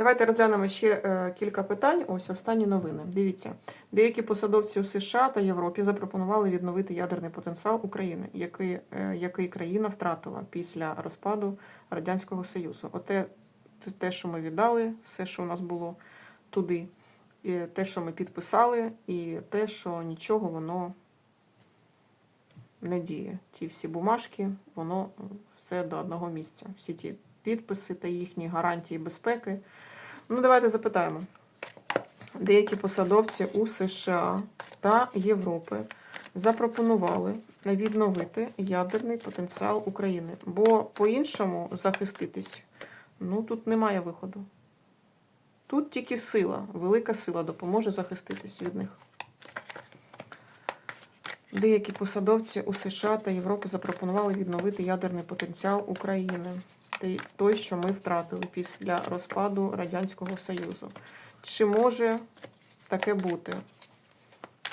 Давайте розглянемо ще е, кілька питань. Ось останні новини. Дивіться, деякі посадовці у США та Європі запропонували відновити ядерний потенціал України, який, е, який країна втратила після розпаду Радянського Союзу. Оте те, що ми віддали, все, що у нас було туди, і те, що ми підписали, і те, що нічого воно не діє. Ті всі бумажки, воно все до одного місця. Всі ті підписи та їхні гарантії безпеки. Ну, давайте запитаємо. Деякі посадовці у США та Європи запропонували відновити ядерний потенціал України, бо по-іншому захиститись ну тут немає виходу. Тут тільки сила, велика сила допоможе захиститись від них. Деякі посадовці у США та Європи запропонували відновити ядерний потенціал України, той- що ми втратили після розпаду Радянського Союзу. Чи може таке бути?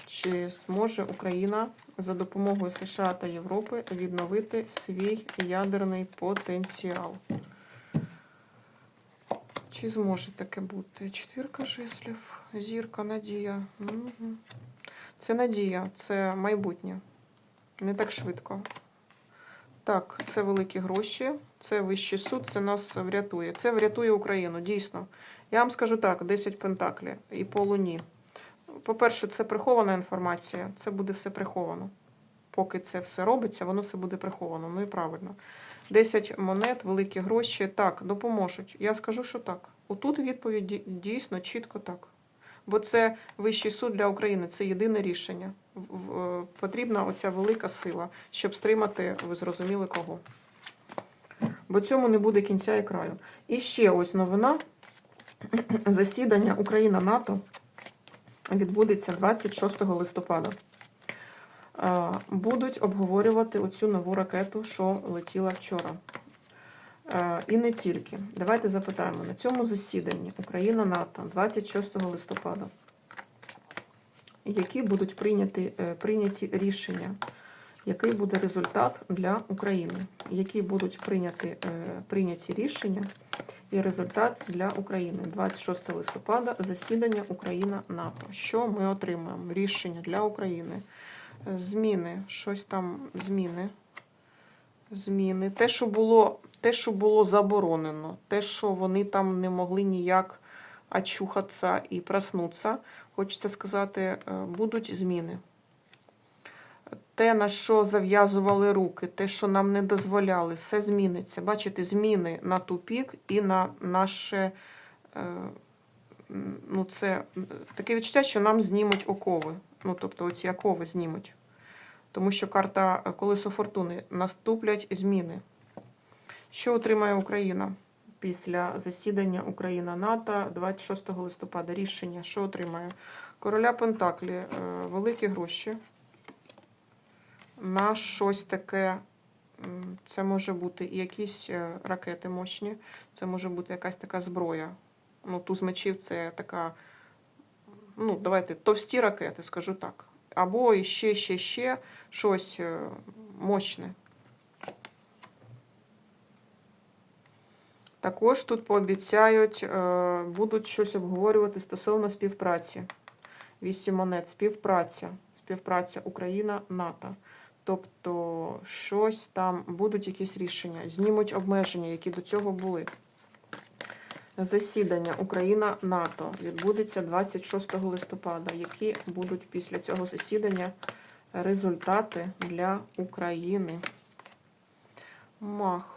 Чи зможе Україна за допомогою США та Європи відновити свій ядерний потенціал? Чи зможе таке бути? Четвірка жезлів, зірка, надія. Мгм. Це надія, це майбутнє. Не так швидко. Так, це великі гроші, це вищий суд, це нас врятує. Це врятує Україну, дійсно. Я вам скажу так: 10 пентаклів і по луні. По-перше, це прихована інформація, це буде все приховано. Поки це все робиться, воно все буде приховано. Ну і правильно. 10 монет, великі гроші. Так, допоможуть. Я скажу, що так. Отут відповідь ді- дійсно чітко так. Бо це вищий суд для України, це єдине рішення. Е, Потрібна оця велика сила, щоб стримати, ви зрозуміли кого. Бо цьому не буде кінця і краю. І ще ось новина. Засідання Україна-НАТО відбудеться 26 листопада. Е, Будуть обговорювати оцю нову ракету, що летіла вчора. Е, І не тільки. Давайте запитаємо на цьому засіданні Україна-НАТО 26 листопада. Які будуть прийняті, е, прийняті рішення? Який буде результат для України? Які будуть прийняті, е, прийняті рішення і результат для України 26 листопада засідання Україна-НАТО. Що ми отримаємо? Рішення для України. Зміни, щось там зміни. Зміни. Те, що було, те, що було заборонено, те, що вони там не могли ніяк очухатися і проснутися, хочеться сказати, е, будуть зміни. Те, на що зав'язували руки, те, що нам не дозволяли, все зміниться. Бачите, зміни на тупік і на наше. е, Ну, це таке відчуття, що нам знімуть окови. Ну, тобто, оці окови знімуть. Тому що карта е, колесо фортуни наступлять зміни. Що отримає Україна після засідання Україна-НАТО 26 листопада? Рішення, що отримає? Короля Пентаклі, е, великі гроші. На щось таке. Це може бути і якісь е, ракети мощні, це може бути якась така зброя. Ну, туз мечів це така, ну, давайте, товсті ракети, скажу так. Або ще, ще, ще щось е, мощне. Також тут пообіцяють, е, будуть щось обговорювати стосовно співпраці. Вісім монет, співпраця, співпраця Україна-НАТО. Тобто, щось там будуть якісь рішення, знімуть обмеження, які до цього були. Засідання Україна-НАТО відбудеться 26 листопада. Які будуть після цього засідання результати для України? Мах.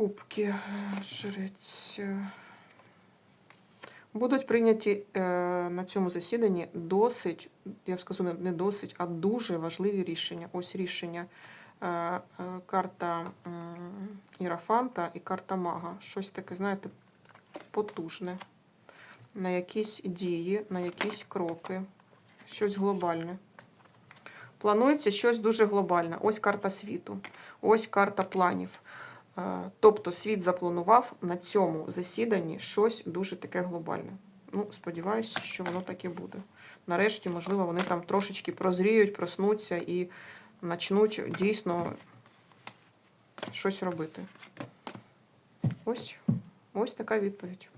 Кубки. Жрець. Будуть прийняті е, на цьому засіданні досить, я б скажу, не- досить, а дуже важливі рішення. Ось рішення. Е, е, карта Ірафанта і карта Мага. Щось таке, знаєте, потужне. На якісь дії, на якісь кроки, щось глобальне. Планується щось дуже глобальне. Ось карта світу, ось карта планів. Е, Тобто світ запланував на цьому засіданні щось дуже таке глобальне. Ну, сподіваюся, що воно таке буде. Нарешті, можливо, вони там трошечки прозріють, проснуться і почнуть дійсно щось робити. Ось Ось така відповідь.